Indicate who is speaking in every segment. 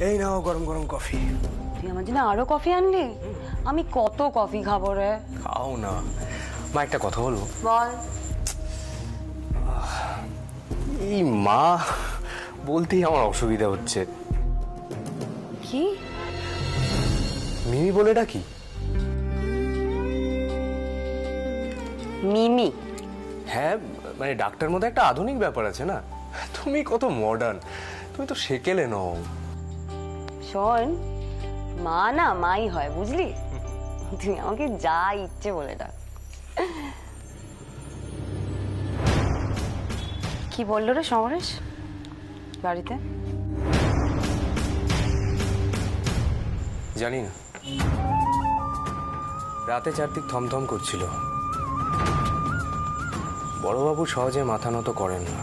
Speaker 1: এই নাও গরম গরম কফি।
Speaker 2: তুই আমার জন্য আরও কফি আনলি? আমি কত কফি খাব রে।
Speaker 1: খাও না। মা একটা কথা বলব?
Speaker 2: বল।
Speaker 1: এই মা বলতেই আমার অসুবিধা হচ্ছে।
Speaker 2: কি?
Speaker 1: মিমি বলে ডাকি?
Speaker 2: মিমি?
Speaker 1: হ্যাঁ মানে ডাক্তার মধ্যে একটা আধুনিক ব্যাপার আছে না? তুমি কত মডার্ন তুমি তো সেকেলে নও।
Speaker 2: শোন মা না মাই হয় বুঝলি? তুই আমাকে যা ইচ্ছে বলে ডাক কি বলল রে সমরেশ? বাড়িতে?
Speaker 1: জানি না। রাতে চারদিক থমথম করছিল। বড়বাবু সহজে মাথা নত করেন না।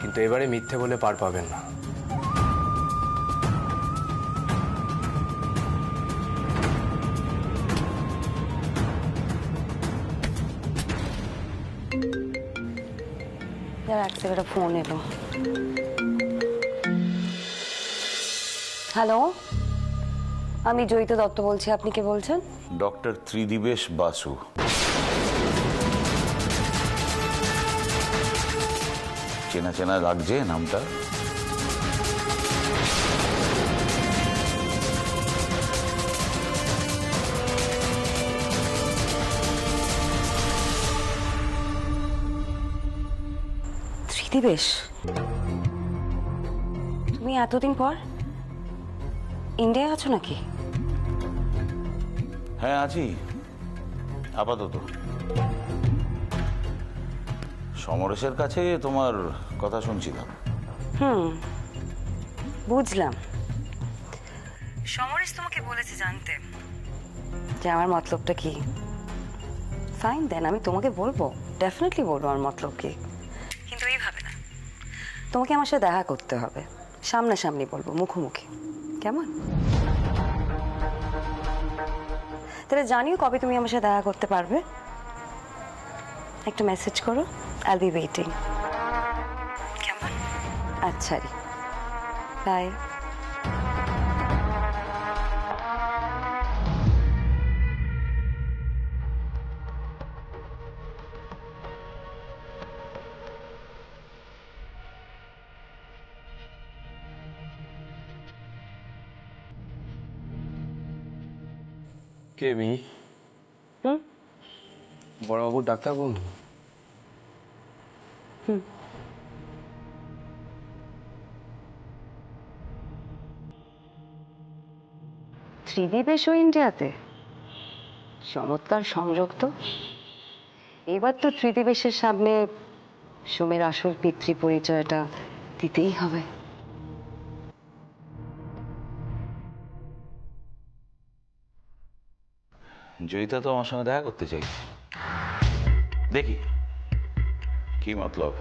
Speaker 1: কিন্তু এবারে মিথ্যে বলে পার পাবেন না।
Speaker 2: যার একটা ফোন এলো। হ্যালো? আমি জয়িতা দত্ত বলছি, আপনি কে বলছেন?
Speaker 3: ডক্টর ত্রিদিবেশ বাসু। চেনা চেনা লাগছে নামটা?
Speaker 2: ত্রিদিবেশ তুমি এতদিন পর ইন্ডিয়ায় আছো নাকি?
Speaker 3: হ্যাঁ আছি। আপাতত। সমরেশের কাছে তোমার কথা শুনছিলাম।
Speaker 2: হুম বুঝলাম। সমরেশ তোমাকে বলেছে জানতে যে আমার মতলবটা কি। ফাইন দেন আমি তোমাকে বলব ডেফিনেটলি বলব আমার মতলব কি। তোমাকে আমার সাথে দেখা করতে হবে। সামনাসামনি বলব, মুখোমুখি। কেমন? তাহলে জানিও কবে তুমি আমার সাথে দেখা করতে পারবে। একটা মেসেজ করো আই বি ওয়েটিং কেমন? আচ্ছা রে। বাই
Speaker 1: কে মি?
Speaker 2: হুম?
Speaker 1: বড়বাবুর ডাক্তার বন্ধু
Speaker 2: ত্রিদিবেশও ইন্ডিয়াতে। চমৎকার সংযোগ তো। এবার তো ত্রিদিবেশের সামনে সোমের আসল পিতৃ পরিচয়টা দিতেই হবে।
Speaker 3: জয়িতা তো আমার সঙ্গে দেখা করতে চাই দেখি কি মতলব?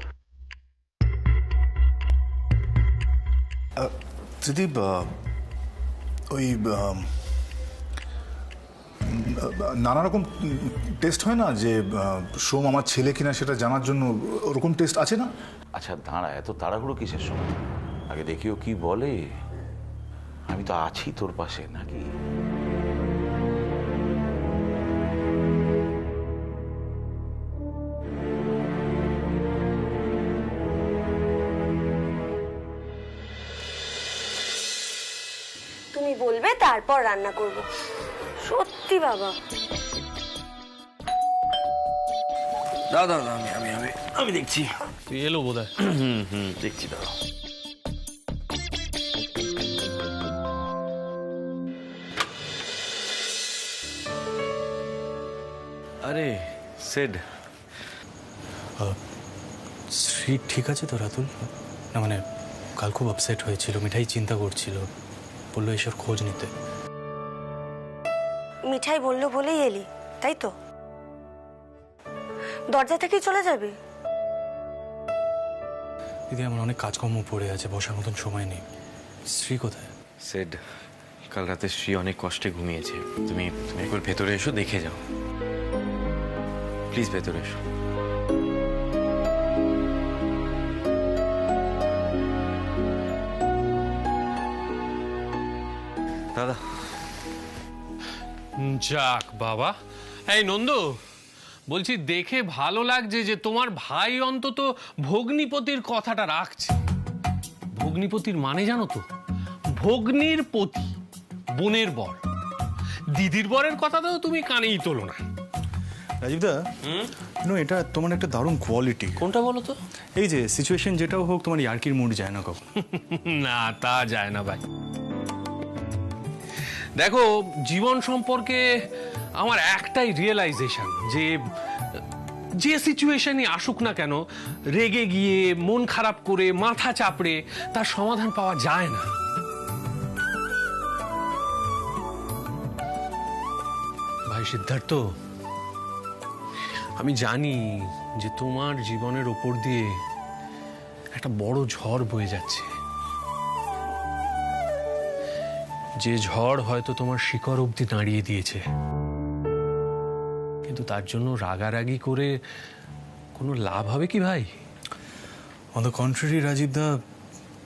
Speaker 4: ত্রিদীপ ওই নানা রকম টেস্ট হয় না যে সোম আমার ছেলে কিনা সেটা জানার জন্য ওরকম টেস্ট আছে না?
Speaker 3: আচ্ছা দাঁড়া এত তাড়াহুড়ো কিসের সময় আগে দেখিও কি বলে। আমি তো আছি তোর পাশে নাকি?
Speaker 5: রান্না করব। সত্যি বাবা।
Speaker 1: দাদা দাদা আমি আমি আমি আমি দেখছি।
Speaker 6: তুই এলো বোধ হয়
Speaker 1: হুম দেখছি দাদা আরে সেড।
Speaker 6: শ্রী ঠিক আছে তো রাতুল? না মানে কাল খুব আপসেট হয়েছিল মিঠাই চিন্তা করছিল। বলল এসব খোঁজ নিতে।
Speaker 5: মিঠাই বলল বলেই এলি তাই তো? দরজা থেকেই চলে যাবে?
Speaker 6: দিদি আমার অনেক কাজকর্ম পড়ে আছে বসার মতন সময় নেই। শ্রী কোথায়?
Speaker 1: সেড কাল রাতে শ্রী অনেক কষ্টে ঘুমিয়েছে। তুমি তুমি একবার ভেতরে এসো দেখে যাও। প্লিজ ভেতরে এসো।
Speaker 3: দাদা
Speaker 7: যাক বাবা। এই নন্দু বলছি দেখে ভালো লাগছে যে তোমার ভাই অন্তত ভগ্নিপতির কথাটা রাখছে। ভগ্নিপতির মানে জানো তো? ভগ্নির পতি বোনের বর। দিদির বরের কথা তো তুমি কানেই তোলো না।
Speaker 6: রাজীবদা নো এটা তোমার একটা দারুণ কোয়ালিটি
Speaker 7: কোনটা বলো তো?
Speaker 6: এই যে সিচুয়েশন যেটাও হোক তোমার ইয়ার্কির মুড যায় না কখন।
Speaker 7: না তা যায় না ভাই। দেখো, জীবন সম্পর্কে আমার একটাই রিয়েলাইজেশন যে যে সিচুয়েশনই আসুক না কেন, রেগে গিয়ে, মন খারাপ করে, মাথা চাপড়ে, তার সমাধান পাওয়া যায় না। ভাই সিদ্ধার্থ, আমি জানি যে তোমার জীবনের ওপর দিয়ে একটা বড় ঝড় বয়ে যাচ্ছে। যে ঝড় হয়তো তোমার শিকড় অবধি দাঁড়িয়ে দিয়েছে। কিন্তু তার জন্য রাগারাগি করে কোনো লাভ হবে কি ভাই?
Speaker 6: অন দ্য কন্ট্রারি রাজীবদা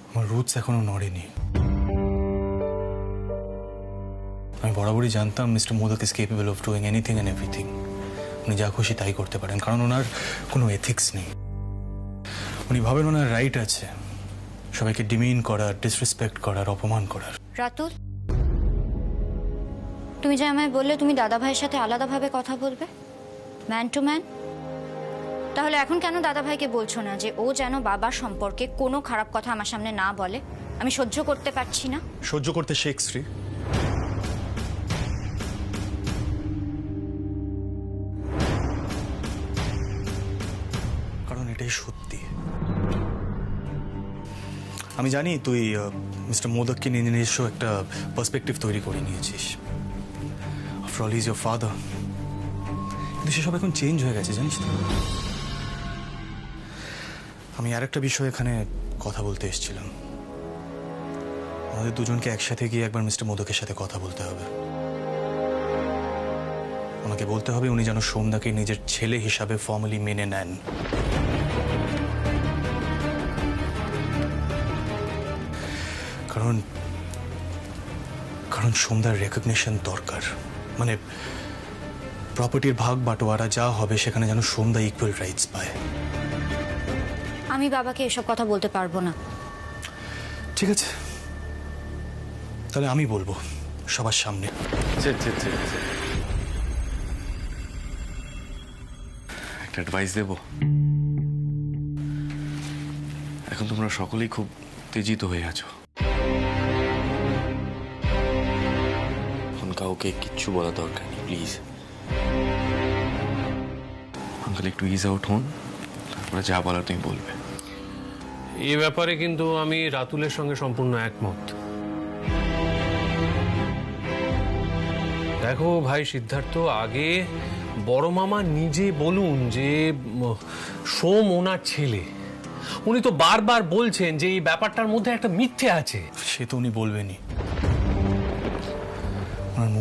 Speaker 6: আমার রুটস এখনও নড়েনি। আমি বরাবরই জানতাম mister Modak is capable of doing anything and everything উনি যা খুশি তাই করতে পারেন কারণ ওনার কোনো এথিক্স নেই। উনি ভাবেন ওনার রাইট আছে। সবাইকে ডিমিন করার ডিসরেসপেক্ট করার অপমান করার।
Speaker 8: রাতুল? তুমি যে আমায় বললে, তুমি দাদা ভাইয়ের সাথে আলাদাভাবে কথা বলবে? ম্যান টু ম্যান তাহলে এখন কেন দাদা ভাইকে বলছো না যে ও যেন বাবার সম্পর্কে কোনো খারাপ কথা আমার সামনে না বলে? আমি সহ্য করতে পারছি না।
Speaker 6: সহ্য করতে শেখ শ্রী। কারণ এটাই সত্যি। আমি জানি তুই মিস্টার মোদককে নিয়ে নিজস্ব একটা পার্সপেক্টিভ তৈরি করে নিয়েছিস। After all is your father কিন্তু সেসব এখন চেঞ্জ হয়ে গেছে, জানিস তো। আমি আর একটা বিষয় এখানে কথা বলতে এসেছিলাম। আমাদের দুজনকে একসাথে গিয়ে একবার মিস্টার মোদকের সাথে কথা বলতে হবে। ওনাকে বলতে হবে উনি যেন সোমদাকে নিজের ছেলে হিসাবে ফর্মালি মেনে নেন। কারণ কারণ সোমদার রেকগনিশন দরকার। মানে প্রপার্টির ভাগ বাটোয়ারা যা হবে সেখানে যেন সোমদা ইকুয়াল রাইটস পায়।
Speaker 8: আমি বাবাকে এসব কথা বলতে পারব না।
Speaker 6: ঠিক আছে। তাহলে আমি বলব সবার সামনে।
Speaker 9: একটা অ্যাডভাইস দেব? এখন তোমরা সকলেই খুব উত্তেজিত হয়ে আছো। কাউকে কিচ্ছু বলা দরকার নেই প্লিজ আঙ্কাল একটু ইজ আউট হন তারপরে যা বলার তুমি বলবে।
Speaker 7: এ ব্যাপারে কিন্তু আমি রাতুলের সঙ্গে সম্পূর্ণ একমত। দেখো ভাই সিদ্ধার্থ আগে বড় মামা নিজে বলুন যে সোম ওনার ছেলে। উনি তো বারবার বলছেন যে এই ব্যাপারটার মধ্যে একটা মিথ্যে আছে।
Speaker 6: সে তো উনি বলবেনই।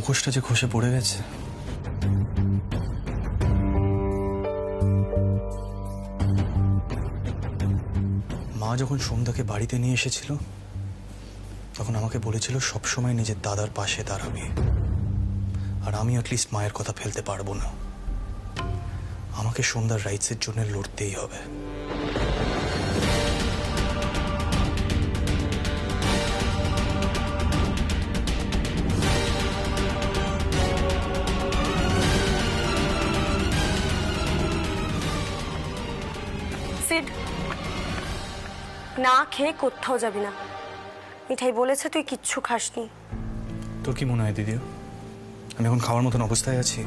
Speaker 6: মুখোশটা যে খসে পড়ে গেছে। মা যখন সন্ধ্যাকে বাড়িতে নিয়ে এসেছিল, তখন আমাকে বলেছিল, সবসময় নিজের দাদার পাশে দাঁড়াবে। আর আমি অ্যাটলিস্ট মায়ের কথা ফেলতে পারব না। আমাকে সন্ধ্যার রাইটসের জন্য লড়তেই হবে।
Speaker 5: না খেয়ে কোথাও যাবি না। মিঠাই বলেছে তুই কিচ্ছু খাসনি।
Speaker 6: তোর কি মনে হয় দিদি আমি এখন খাওয়ার মতন অবস্থায় আছি।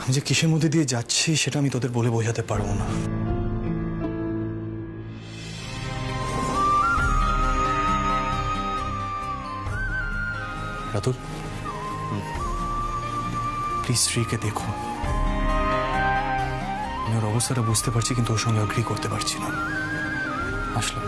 Speaker 6: আমি যে কিসের মধ্যে দিয়ে যাচ্ছি সেটা আমি তোদের বলে বোঝাতে পারব না। রাতুল প্লিজ স্ত্রীকে দেখো। আমি ওর অবস্থাটা বুঝতে পারছি কিন্তু ওর সঙ্গে অগ্রি করতে পারছি না। আসলাম।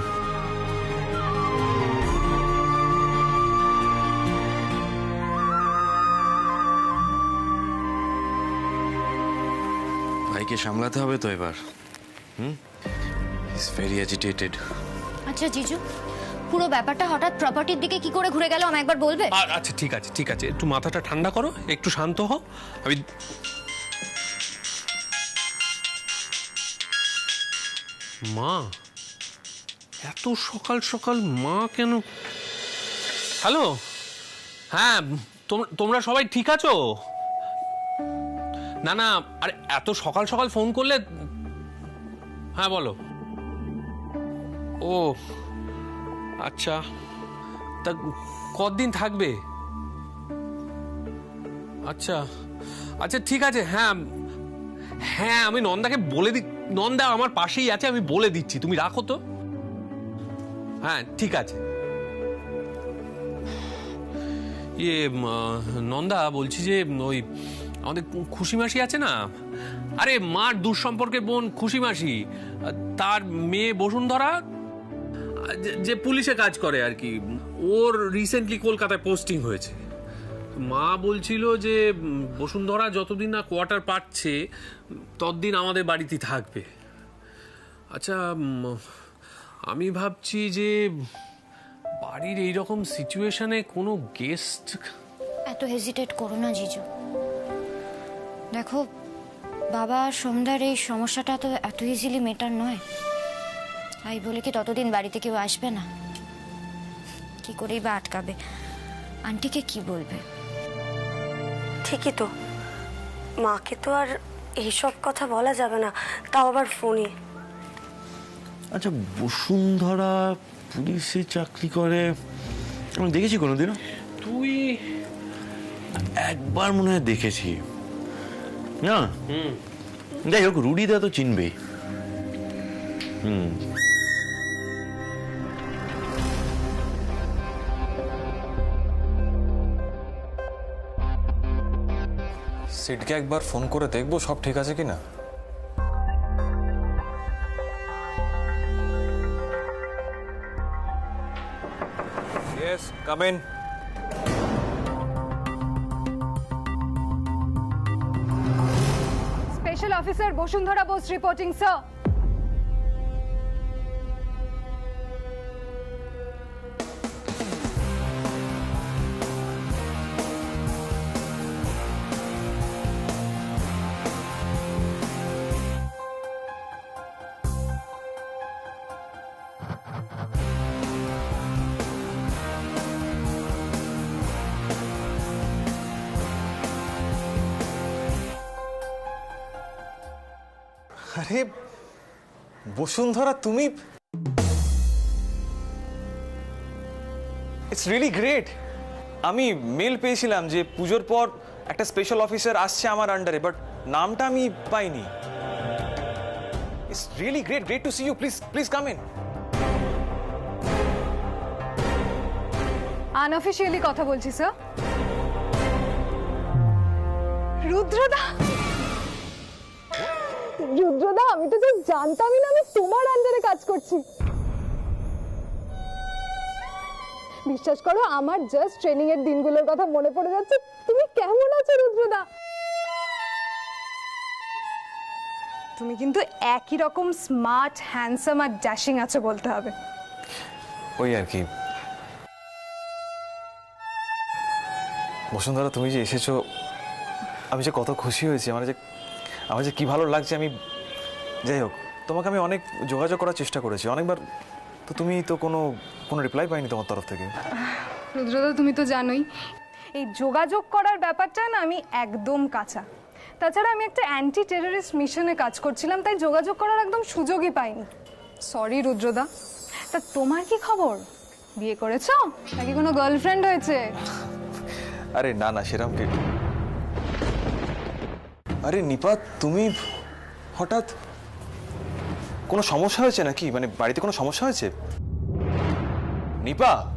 Speaker 9: ভাইকে সামলাতে হবে তো এবার। হুম? ইজ ভেরি অ্যাজিটেটেড
Speaker 8: আচ্ছা জিজু পুরো ব্যাপারটা হঠাৎ প্রপার্টির দিকে কি করে ঘুরে গেল আমায় একবার বলবে?
Speaker 7: আর আচ্ছা ঠিক আছে ঠিক আছে। একটু মাথাটা ঠান্ডা করো একটু শান্ত হও। আমি মা? এত সকাল সকাল মা কেন? হ্যালো? হ্যাঁ তোম- তোমরা সবাই ঠিক আছো? না না, আরে এত সকাল সকাল ফোন করলে হ্যাঁ বলো। ও আচ্ছা। তা কতদিন থাকবে? আচ্ছা আচ্ছা ঠিক আছে হ্যাঁ হ্যাঁ আমি নন্দাকে বলে দি নন্দা আমার পাশেই আছে, আমি বলে দিচ্ছি। তুমি রাখো তো। হ্যাঁ ঠিক আছে। ইয়ে নন্দা বলছি যে ওই আমাদের খুশি মাসি আছে না? আরে, মার দূর সম্পর্কে বোন খুশি মাসি। তার মেয়ে বসুন্ধরা যে- যে পুলিশে কাজ করে আর কি। ওর রিসেন্টলি কলকাতায় পোস্টিং হয়েছে। মা বলছিল যে বসুন্ধরা যতদিন না কোয়ার্টার পাচ্ছে, ততদিন আমাদের বাড়িতে থাকবে। আচ্ছা আমি ভাবছি যে, বাড়ির এইরকম সিচুয়েশনে কোনো গেস্ট
Speaker 8: এত হেজিটেট করো না, জিজু। দেখো, বাবা সন্ধ্যার এই সমস্যাটা তো এত ইজিলি মেটার নয়। তাই বলে কি ততদিন বাড়িতে কেউ আসবে না? কি করেই বা আটকাবে? আন্টিকে কি বলবে?
Speaker 5: ঠিকই তো। মাকে তো আর এইসব কথা বলা যাবে না তাও আবার ফোনে।
Speaker 9: আচ্ছা বসুন্ধরা পুলিশে চাকরি করে আমি দেখেছি কোনোদিনও?
Speaker 7: তুই
Speaker 9: একবার মনে হয় দেখেছি। না? যাই হোক রুডিদা তো চিনবেই। হুম।
Speaker 10: সিটকে একবার ফোন করে দেখব সব ঠিক আছে কিনা। Yes come in
Speaker 11: special officer Basundhara Bose reporting sir
Speaker 10: Basundhara, তুমি? ইটস রিয়েলি গ্রেট আমি মেল পেয়েছিলাম যে পুজোর পর একটা স্পেশাল অফিসার আসছে আমার আন্ডারে বাট নামটা আমি পাইনি। It's really great great to see you please please come in
Speaker 11: unofficially কথা বলছি স্যার রুদ্রদা! রুদ্রদা, আমি তো জাস্ট জানতামই না আমি তোমার আন্ডারে কাজ করছি। বিশ্বাস করো, আমার জাস্ট ট্রেনিং এর দিনগুলোর কথা মনে পড়ে যাচ্ছে। তুমি কেমন আছো রুদ্রদা? তুমি কিন্তু একই রকম স্মার্ট হ্যান্ডসাম আর ড্যাশিং আছো বলতে হবে।
Speaker 10: ওই আর কি। বসুন্ধরা, তুমি যে এসেছ, আমি যে কত খুশি হয়েছি, আমার যে আমার যে কী ভালো লাগছে আমি যাই হোক তোমাকে আমি অনেক যোগাযোগ করার চেষ্টা করেছি। অনেকবার তো তুমি তো কোনো কোনো রিপ্লাই পাইনি তোমার তরফ থেকে।
Speaker 11: রুদ্রদা তুমি তো জানোই এই যোগাযোগ করার ব্যাপারটা না আমি একদম কাঁচা। তাছাড়া আমি একটা অ্যান্টি টেররিস্ট মিশনে কাজ করছিলাম তাই যোগাযোগ করার একদম সুযোগই পাইনি। সরি রুদ্রদা। তা তোমার কি খবর? বিয়ে করেছ? নাকি কোনো গার্লফ্রেন্ড হয়েছে?
Speaker 10: আরে না না সেরকম কি আরে নিপাত তুমি হঠাৎ কোনো সমস্যা হয়েছে নাকি? মানে বাড়িতে কোনো সমস্যা হয়েছে? নিপা!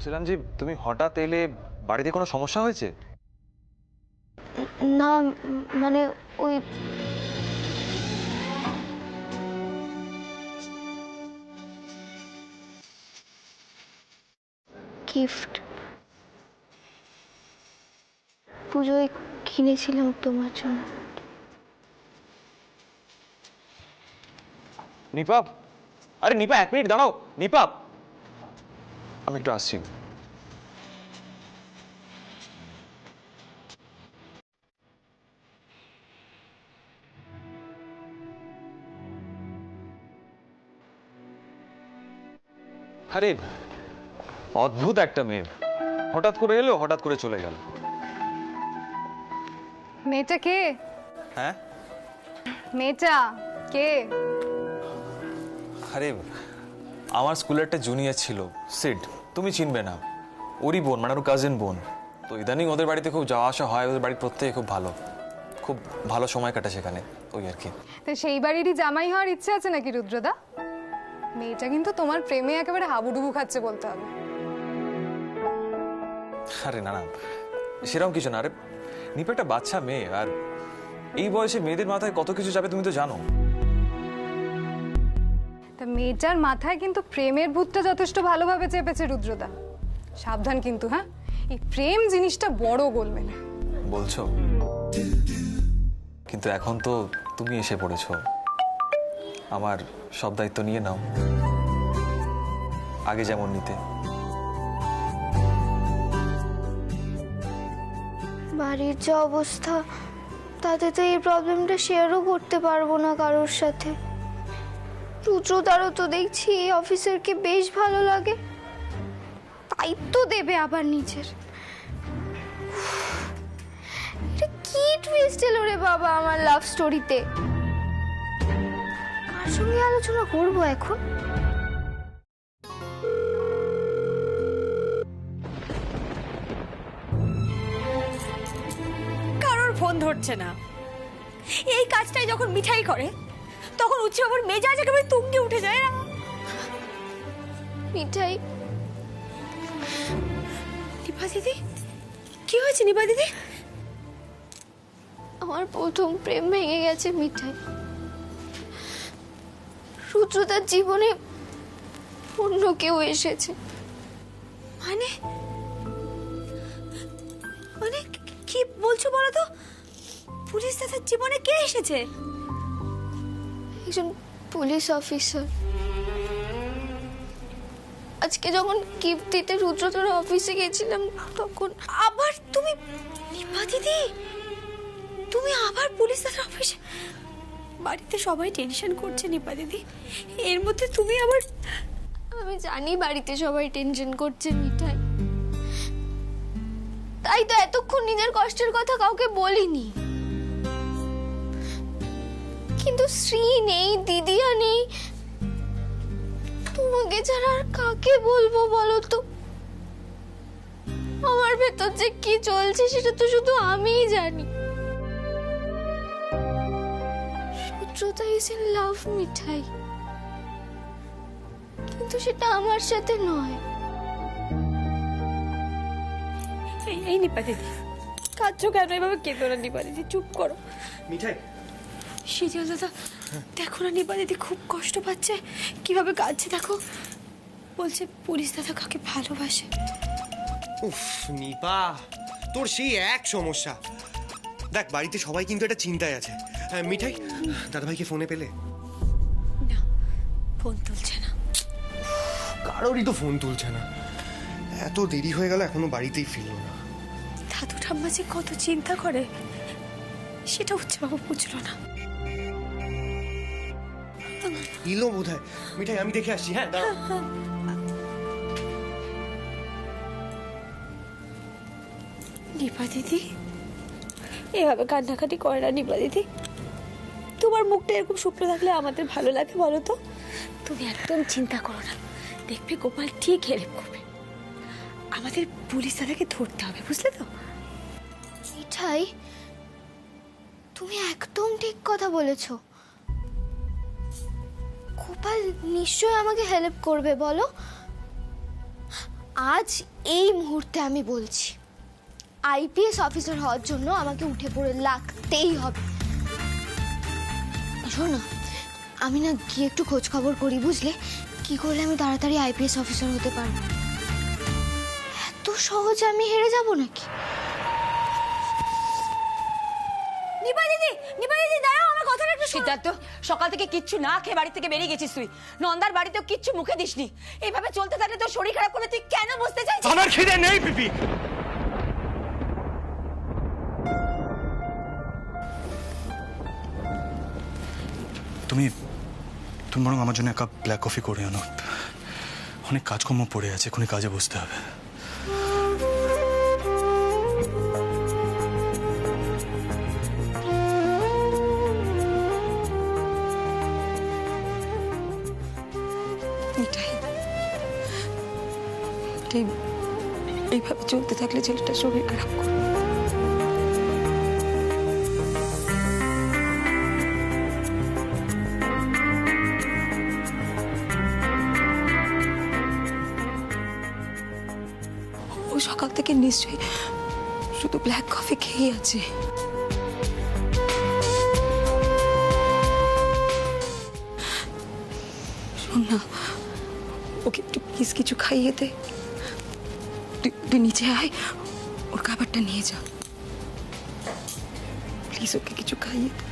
Speaker 10: বলছিলাম যে তুমি হঠাৎ এলে বাড়িতে কোনো সমস্যা হয়েছে?
Speaker 12: না মানে ওই গিফট পুজোয় কিনেছিলাম তোমার জন্য।
Speaker 10: নিপাপ? আরে নিপা এক মিনিট দাঁড়াও। নিপাপ আমি একটু আসছি। আরে অদ্ভুত একটা মেয়ে। হঠাৎ করে এলো হঠাৎ করে চলে গেল।
Speaker 11: মেয়েটা কে?
Speaker 10: হ্যাঁ?
Speaker 11: মেয়েটা কে?
Speaker 10: আরে আমার স্কুলের একটা জুনিয়র ছিল সিড। তুমি চিনবে না। ওরই বোন মানে ওর কাজিন বোন। তো ইদানিং ওদের বাড়িতে খুব যাওয়া আসা হয় ওদের বাড়ির প্রত্যেকে খুব ভালো। খুব ভালো সময় কাটে সেখানে ওই আর কি।
Speaker 11: তো সেই বাড়িরই জামাই হওয়ার ইচ্ছে আছে নাকি রুদ্রদা? মেয়েটা কিন্তু তোমার প্রেমে একেবারে হাবুডুবু খাচ্ছে বলতে হবে।
Speaker 10: আরে না না সেরকম কিছু না। আরে নিপা একটা বাচ্চা মেয়ে আর এই বয়সে মেয়েদের মাথায় কত কিছু যাবে তুমি তো জানো।
Speaker 11: তা মেয়েটার মাথায় কিন্তু প্রেমের ভূতটা যথেষ্ট ভালোভাবে চেপেছে রুদ্রদা। সাবধান কিন্তু হ্যাঁ? এই প্রেম জিনিসটা বড় গোলমেলে।
Speaker 10: বলছো? কিন্তু এখন তো তুমি এসে পড়েছো। আমার সব দায়িত্ব নিয়ে নাও। আগে যেমন নিতে।
Speaker 12: বাড়ির যা অবস্থা তাতে তো এই প্রবলেমটা শেয়ারও করতে পারব না কারোর সাথে। রুদ্রদারও তো দেখছি এই অফিসারকে বেশ ভালো লাগে। দায়িত্ব দেবে আবার নিজের। কি টুইস্ট এলো রে বাবা আমার লাভ স্টোরিতে কার সঙ্গে আলোচনা করব এখন?
Speaker 5: কারোর ফোন ধরছে না। এই কাজটাই যখন মিঠাই করে তখন উৎসব আবার মেজাজ একেবারে তুঙ্গে উঠে যায় না
Speaker 12: মিঠাই।
Speaker 5: নিপা দিদি কি হয়েছে নিপা দিদি?
Speaker 12: আমার প্রথম প্রেম ভেঙে গেছে মিঠাই। রুদ্রতার জীবনে অন্য কেউ এসেছে।
Speaker 5: মানে? মানে কি বলছো বলো তো? পুলিশ দাদার জীবনে কে এসেছে?
Speaker 12: একজন পুলিশ অফিসার। আজকে যখন দিতে রুদ্রতার অফিসে গেছিলাম তখন
Speaker 5: আবার তুমি নিপা দিদি, তুমি আবার পুলিশের অফিসে বাড়িতে সবাই টেনশন করছে নিপা দিদি। এর মধ্যে তুমি আবার,
Speaker 12: আমি জানি বাড়িতে সবাই টেনশন করছে মিঠাই তাই তো এতক্ষণ নিজের কষ্টের কথা কাউকে বলিনি। কিন্তু শ্রী নেই দিদিয়া নেই। তোমাকে ছাড়া আর কাকে বলব বলো তো? আমার ভেতর যে কি চলছে সেটা তো শুধু আমিই জানি। Sutrata is in love Mithai. কিন্তু সেটা আমার সাথে নয়।
Speaker 5: এই- এই নিপা দিদি কাঁদছো কেন? এভাবে কেঁদো না নিপা দিদি চুপ করো।
Speaker 1: মিঠাই
Speaker 5: সিজাল দাদা দেখো না নিপা দিদি খুব কষ্ট পাচ্ছে। কীভাবে কাঁদছে দেখো। বলছে পুলিশ দাদা কাকে ভালোবাসে।
Speaker 13: উফ নিপা তোর সেই এক সমস্যা। দেখ বাড়িতে সবাই কিন্তু একটা চিন্তায় আছে। হ্যাঁ, মিঠাই দাদাভাইকে ফোনে পেলে?
Speaker 5: না ফোন তুলছে না।
Speaker 13: কারোরই তো ফোন তুলছে না। এত দেরি হয়ে গেল এখনও বাড়িতেই ফিরলো না।
Speaker 5: দাদু ঠাম্মা যে কত চিন্তা করে সেটা হচ্ছে বাবু বুঝলো না।
Speaker 13: এলো বোধ হয় মিঠাই আমি দেখে আসছি হ্যাঁ দাঁড়াও।
Speaker 5: নিপা দিদি এভাবে কান্নাকাটি করে না নিপা দিদি। তোমার মুখটা এরকম শুকনো থাকলে আমাদের ভালো লাগে বলো তো? তুমি একদম চিন্তা করো না। দেখবে গোপাল ঠিক হেল্প করবে। আমাদের পুলিশ দাদাকে ধরতে হবে বুঝলে তো?
Speaker 12: মিঠাই তুমি একদম ঠিক কথা বলেছ। গোপাল নিশ্চয় আমাকে হেল্প করবে, বলো। আজ এই মুহূর্তে আমি বলছি আইপিএস অফিসার হওয়ার জন্য আমাকে উঠে পড়ে লাগতেই হবে। শোনো আমি না গিয়ে একটু খোঁজ খবর করি, বুঝলে? কি করলে আমি তাড়াতাড়ি আইপিএস অফিসার হতে পারব? এত সহজে আমি হেরে যাব নাকি?
Speaker 14: নিপা দিদি নিপা দিদি দাঁড়াও! সিদ্ধার্থ সকাল থেকে কিচ্ছু না খেয়ে বাড়ি থেকে বেরিয়ে গেছিস তুই। নন্দার বাড়িতেও কিচ্ছু মুখে দিসনি। এইভাবে চলতে থাকলে তোর শরীর খারাপ করলে তুই কেন বসতে চাইছিস?
Speaker 13: আমার খিদে নেই পিপি।
Speaker 6: তুমি তুমি বরং আমার জন্য এক কাপ ব্ল্যাক কফি করে আনো অনেক কাজকর্ম পড়ে আছে এখনই কাজে বসতে হবে।
Speaker 15: চলতে থাকলে ছেলেটা শরীর খারাপ করবে। ও সকাল থেকে নিশ্চয়ই শুধু ব্ল্যাক কফি খেয়ে আছে। শোন না, ওকে একটু প্লিজ কিছু খাইয়ে দে। তুই তুই নিচে আয় ওর খাবারটা নিয়ে যা প্লিজ ওকে কিছু খাইয়ে দে